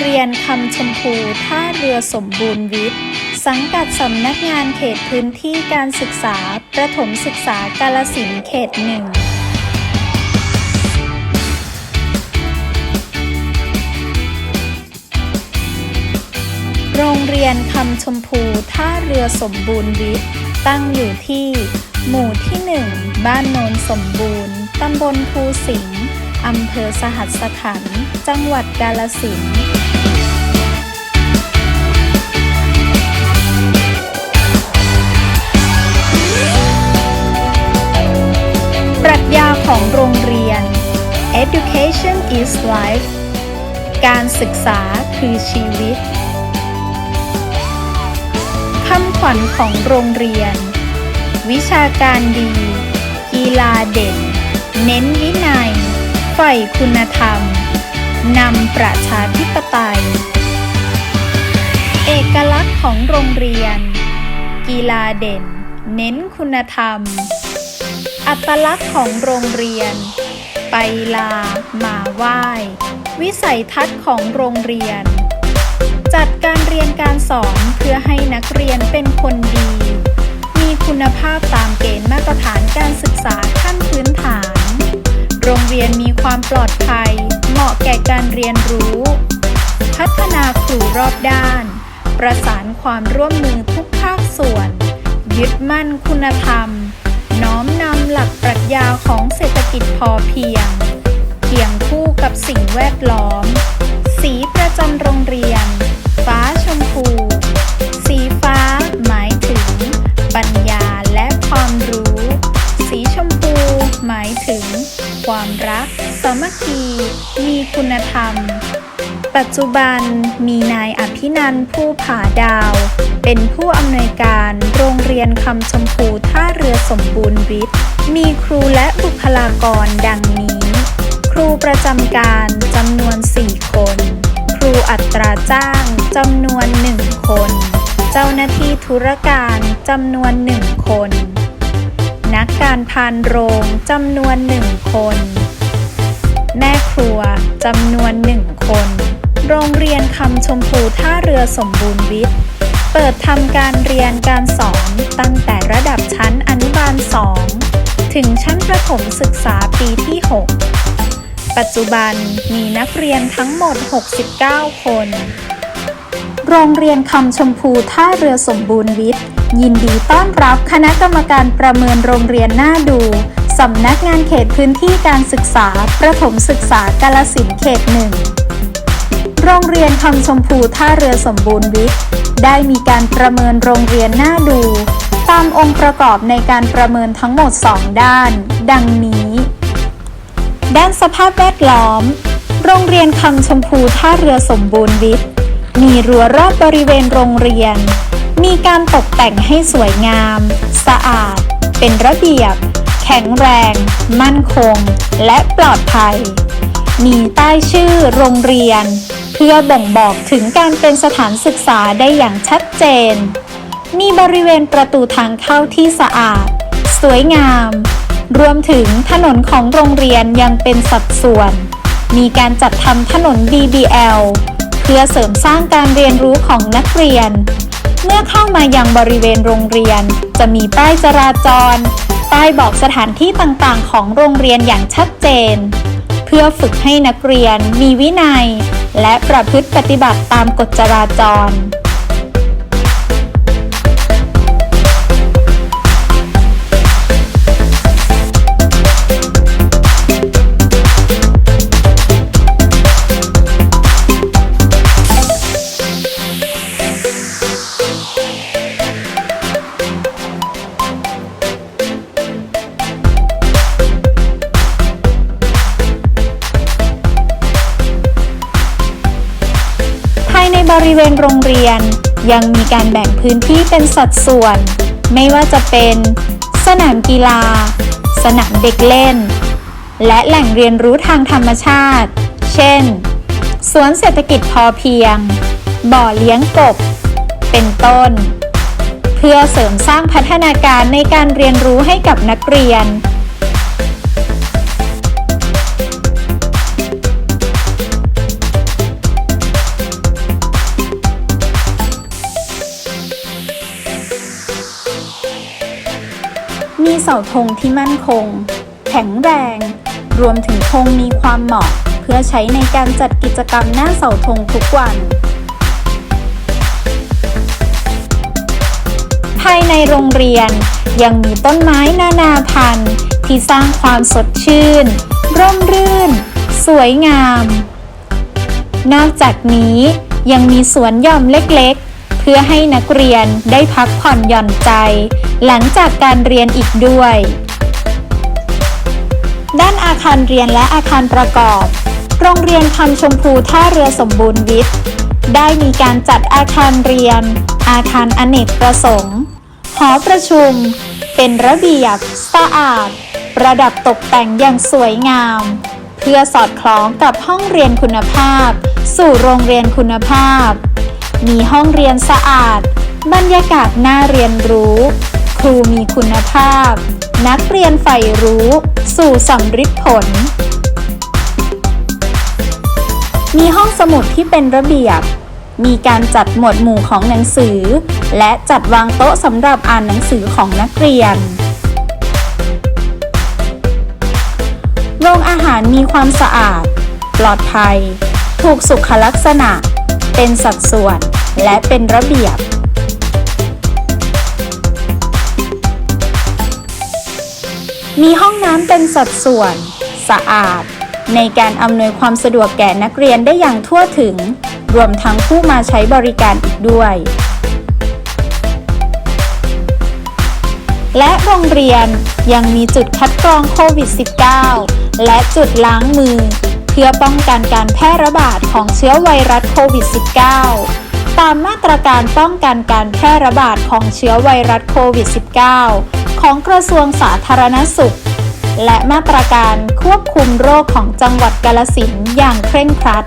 เรียนคำชมพูท่าเรือสมบูรณ์วิทย์ สังกัดสำนักงานเขตพื้นที่การศึกษา ประถมศึกษากาลสินเขตหนึ่งโรงเรียนคำชมพูท่าเรือสมบูรณ์วิทย์ ตั้งอยู่ที่ หมู่ที่หนึ่งบ้านโนนสมบูรณ์ ตำบลภูสิงห์ อำเภอสหัสขันธ์จังหวัดกาลสินธุ์ปรัชญาของโรงเรียน Education is life การศึกษาคือชีวิต คำขวัญของโรงเรียน วิชาการดี กีฬาเด่น เน้นวินัย ใฝ่คุณธรรม นำประชาธิปไตย เอกลักษณ์ของโรงเรียน กีฬาเด่น เน้นคุณธรรม อัตลักษณ์ของโรงเรียน ไปลา มาไหว้ วิสัยทัศน์ของโรงเรียน จัดการเรียนการสอนเพื่อให้นักเรียนเป็นคนดี มีคุณภาพตามเกณฑ์มาตรฐานการศึกษาขั้นพื้นฐาน โรงเรียนมีความปลอดภัย เหมาะแก่การเรียนรู้ พัฒนาครูรอบด้าน ประสานความร่วมมือทุกภาคส่วน ยึดมั่นคุณธรรม น้อมนำหลักปรัชญาของเศรษฐกิจพอเพียง เคียงคู่กับสิ่งแวดล้อม สีประจำโรงเรียนามัคคีมีคุณธรรม ปัจจุบันมีนายอภินันผู้ผาดาว เป็นผู้อำนวยการโรงเรียนคำชมพูท่าเรือสมบูรณ์วิทย์ มีครูและบุคลากรดังนี้ ครูประจำการจำนวน 4 คน ครูอัตราจ้างจำนวน 1 คน เจ้าหน้าที่ธุรการจำนวน 1 คน นักการพานโรงจำนวน 1 คนแม่ค รัวจำนวนหนึ่งคน โรงเรียนคำชมพูท่าเรือสมบูรณ์วิทย์ เปิดทำการเรียนการสอนตั้งแต่ระดับชั้นอนุบาล 2 ถึงชั้นประถมศึกษาปีที่ 6 ปัจจุบันมีนักเรียนทั้งหมด 69 คน โรงเรียนคำชมพูท่าเรือสมบูรณ์วิทย์ ยินดีต้อนรับคณะกรรมการประเมินโรงเรียนหน้าดู สำนักงานเขตพื้นที่การศึกษา ประถมศึกษากาลสินเขตหนึ่ง โรงเรียนคำชมพูท่าเรือสมบูรณ์วิทย์ ได้มีการประเมินโรงเรียนหน้าดู ตามองค์ประกอบในการประเมินทั้งหมด 2 ด้าน ดังนี้ ด้านสภาพแวดล้อม โรงเรียนคำชมพูท่าเรือสมบูรณ์วิทย์ มีรั้วรอบบริเวณโรงเรียน มีการตกแต่งให้สวยงาม สะอาด เป็นระเบียบ แข็งแรง มั่นคง และปลอดภัย มีป้ายชื่อโรงเรียน เพื่อบ่งบอกถึงการเป็นสถานศึกษาได้อย่างชัดเจน มีบริเวณประตูทางเข้าที่สะอาด สวยงาม รวมถึงถนนของโรงเรียนยังเป็นสัดส่วน มีการจัดทำถนน BBL เพื่อเสริมสร้างการเรียนรู้ของนักเรียน เมื่อเข้ามายังบริเวณโรงเรียน จะมีป้ายจราจร ป้ายบอกสถานที่ต่างๆ ของโรงเรียนอย่างชัดเจน เพื่อฝึกให้นักเรียนมีวินัย และประพฤติปฏิบัติตามกฎจราจร ริเวณโรงเรียน ยังมีการแบ่งพื้นที่เป็นสัดส่วน ไม่ว่าจะเป็น สนามกีฬา สนามเด็กเล่น และแหล่งเรียนรู้ทางธรรมชาติ เช่น สวนเศรษฐกิจพอเพียง บ่อเลี้ยงกบ เป็นต้น เพื่อเสริมสร้างพัฒนาการในการเรียนรู้ให้กับนักเรียน มีเสาธงที่มั่นคง แข็งแรง รวมถึงธงมีความเหมาะ เพื่อใช้ในการจัดกิจกรรมหน้าเสาธงทุกวัน ภายในโรงเรียนยังมีต้นไม้นานาพันธุ์ ที่สร้างความสดชื่น ร่มรื่น สวยงาม นอกจากนี้ยังมีสวนหย่อมเล็ก พื่อให้นักเรียนได้พักผ่อนหย่อนใจ หลังจากการเรียนอีกด้วย ด้านอาคารเรียนและอาคารประกอบ โรงเรียนคำชมพูท่าเรือสมบูรณ์วิทย์ ได้มีการจัดอาคารเรียน อาคารอเนกประสงค์ หอประชุม เป็นระเบียบ สะอาด ประดับตกแต่งอย่างสวยงามเพื่อสอดคล้องกับห้องเรียนคุณภาพ สู่โรงเรียนคุณภาพ มีห้องเรียนสะอาด บรรยากาศน่าเรียนรู้ ครูมีคุณภาพ นักเรียนใฝ่รู้ สู่สำฤทธิผล มีห้องสมุดที่เป็นระเบียบ มีการจัดหมวดหมู่ของหนังสือ และจัดวางโต๊ะสำหรับอ่านหนังสือของนักเรียนโรงอาหารมีความสะอาด ปลอดภัย ถูกสุขลักษณะ เป็นสัดส่วน และเป็นระเบียบ มีห้องน้ำเป็นสัดส่วน สะอาด ในการอำนวยความสะดวกแก่นักเรียนได้อย่างทั่วถึง รวมทั้งผู้มาใช้บริการอีกด้วยและโรงเรียนยังมีจุดคัดกรองโควิด -19 และจุดล้างมือ เพื่อป้องกันการแพร่ระบาดของเชื้อไวรัสโควิด -19 ตา มาตรการป้องกันการแพร่ระบาดของเชื้อไวรัสโควิด -19 ของกระทรวงสาธารณสุข และมาตรการควบคุมโรคของจังหวัดกาลสินอย่างเคร่งครัด